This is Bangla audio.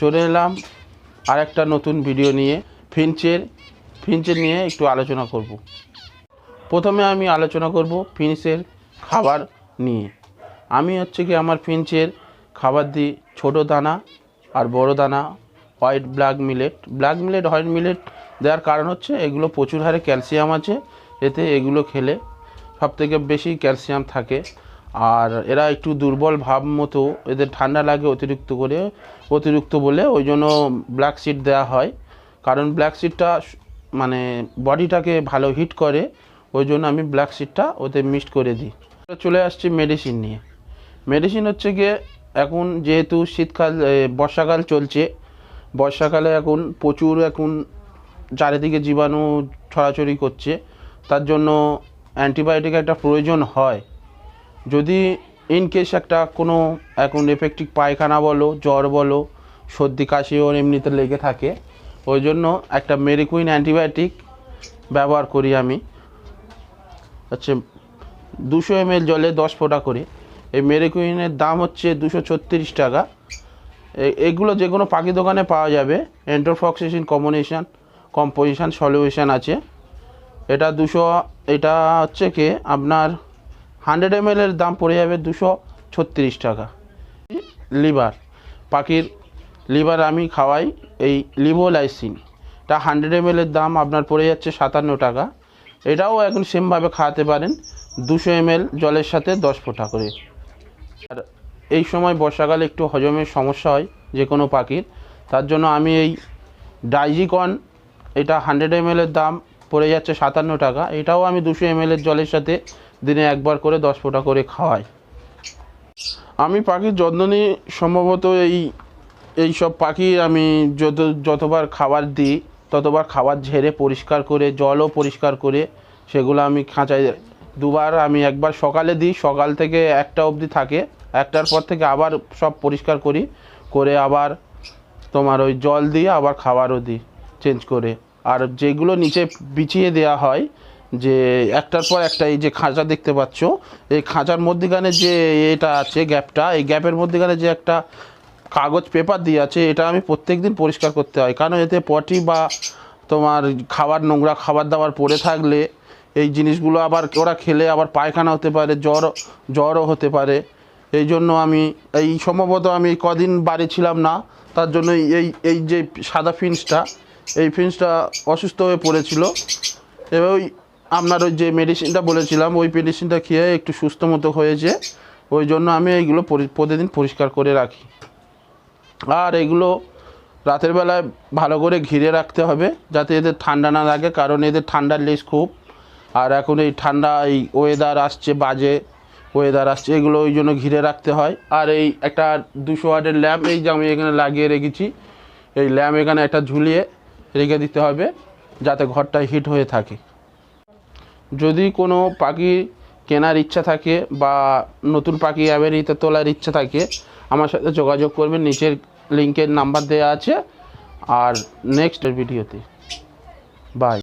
চলে এলাম আর একটা নতুন ভিডিও নিয়ে। ফিঞ্চের ফিঞ্চের নিয়ে একটু আলোচনা করব। প্রথমে আমি আলোচনা করব ফিঞ্চের খাবার নিয়ে। আমি হচ্ছে কি আমার ফিঞ্চের খাবার দিই ছোটো দানা আর বড় দানা white black millet. Black millet, white millet দেওয়ার কারণ হচ্ছে এগুলো প্রচুর হারে ক্যালসিয়াম আছে, এতে এগুলো খেলে সবথেকে বেশি ক্যালসিয়াম থাকে। আর এরা একটু দুর্বল ভাব মতো, এদের ঠান্ডা লাগে অতিরিক্ত করে, অতিরিক্ত বলে ওই জন্য ব্ল্যাক সিড দেওয়া হয়। কারণ ব্ল্যাক সিডটা মানে বডিটাকে ভালো হিট করে, ওই জন্য আমি ব্ল্যাক সিডটা ওতে মিক্সড করে দিই। চলে আসছি মেডিসিন নিয়ে। মেডিসিন হচ্ছে গিয়ে এখন যেহেতু শীতকাল বর্ষাকাল চলছে বর্ষাকালে এখন প্রচুর এখন চারিদিকে জীবাণু ছড়াছড়ি করছে। তার জন্য অ্যান্টিবায়োটিক একটা প্রয়োজন হয়। যদি ইন কেস একটা কোনো এখন এফেক্টিভ পায়খানা বলো, জ্বর বলো, সর্দি, কাশি ওর এমনিতে লেগে থাকে, ওই জন্য একটা মেরিকুইন অ্যান্টিবায়োটিক ব্যবহার করি আমি। হচ্ছে দুশো এম জলে দশ ফোঁটা করে। এই মেরিকুইনের দাম হচ্ছে দুশো ছত্রিশ টাকা। এগুলো যে কোনো পাখি দোকানে পাওয়া যাবে। এন্টোফক্সিসিন কম্বিনেশন কম্পোজিশান সলিউশন আছে। এটা দুশো, এটা হচ্ছে কি আপনার হান্ড্রেড এম এর দাম পড়ে যাবে দুশো ছত্রিশ টাকা। লিভার, পাখির লিভার আমি খাওয়াই এই লিভোলাইসিন। এটা হান্ড্রেড এম এর দাম আপনার পড়ে যাচ্ছে সাতান্ন টাকা। এটাও এখন সেমভাবে খাওয়াতে পারেন। দুশো এম জলের সাথে দশ ফোঁটা করে। আর এই সময় বর্ষাকালে একটু হজমের সমস্যা হয় যে কোনো পাখির, তার জন্য আমি এই ডাইজিকন এটা হান্ড্রেড এম দাম পড়ে যাচ্ছে সাতান্ন টাকা। এটাও আমি দুশো এম জলের সাথে দিনে একবার করে দশ ফোঁটা করে খাওয়াই। আমি পাখির যত্ন নিই সম্ভবত এই এই সব পাখি আমি যত, যতবার খাবার দিই, ততবার খাবার ঝেড়ে পরিষ্কার করে, জলও পরিষ্কার করে সেগুলো আমি খাঁচায়, দুবার আমি একবার সকালে দিই, সকাল থেকে একটা অবধি থাকে। একটার পর থেকে আবার সব পরিষ্কার করি, করে আবার তোমার ওই জল দিয়ে আবার খাবারও দিই চেঞ্জ করে। আর যেগুলো নিচে বিছিয়ে দেওয়া হয়, যে একটার পর একটা এই যে খাঁচা দেখতে পাচ্ছ, এই খাঁচার মধ্যেখানে যে এটা আছে গ্যাপটা, এই গ্যাপের মধ্যেখানে যে একটা কাগজ পেপার দিয়ে আছে, এটা আমি প্রত্যেক দিন পরিষ্কার করতে হয়। কারণ এতে পটি বা তোমার খাবার, নোংরা খাবার দাবার পড়ে থাকলে এই জিনিসগুলো আবার ওরা খেলে আবার পায়খানা হতে পারে জ্বর জ্বরও হতে পারে। এই জন্য আমি, এই সম্ভবত আমি কদিন বাড়ি ছিলাম না, তার জন্য এই এই যে সাদা ফিন্সটা, এই ফিন্সটা অসুস্থ হয়ে পড়েছিল। এবার ওই আপনার ওই যে মেডিসিনটা বলেছিলাম, ওই মেডিসিনটা খেয়ে একটু সুস্থ মতো হয়েছে। ওই জন্য আমি এইগুলো প্রতিদিন পরিষ্কার করে রাখি। আর এগুলো রাতের বেলায় ভালো করে ঘিরে রাখতে হবে, যাতে এদের ঠান্ডা না লাগে, কারণ এদের ঠান্ডার লেস খুব। আর এখন এই ঠান্ডা, এই ওয়েদার আসছে, বাজে ওয়েদার আসছে, এগুলো ওই জন্য ঘিরে রাখতে হয়। আর এই একটা দুশো ওয়াটের ল্যাম্প, এই যে আমি এখানে লাগিয়ে রেখেছি, এই ল্যাম্প এখানে একটা ঝুলিয়ে রেখে দিতে হবে, যাতে ঘরটা হিট হয়ে থাকে। যদি কোনো পাখি কেনার ইচ্ছা থাকে বা নতুন পাখি অ্যাভেরিতে তোলার ইচ্ছা থাকে, আমার সাথে যোগাযোগ করবেন, নিচের লিঙ্কের নাম্বার দেওয়া আছে। আর নেক্সট ভিডিওতে বাই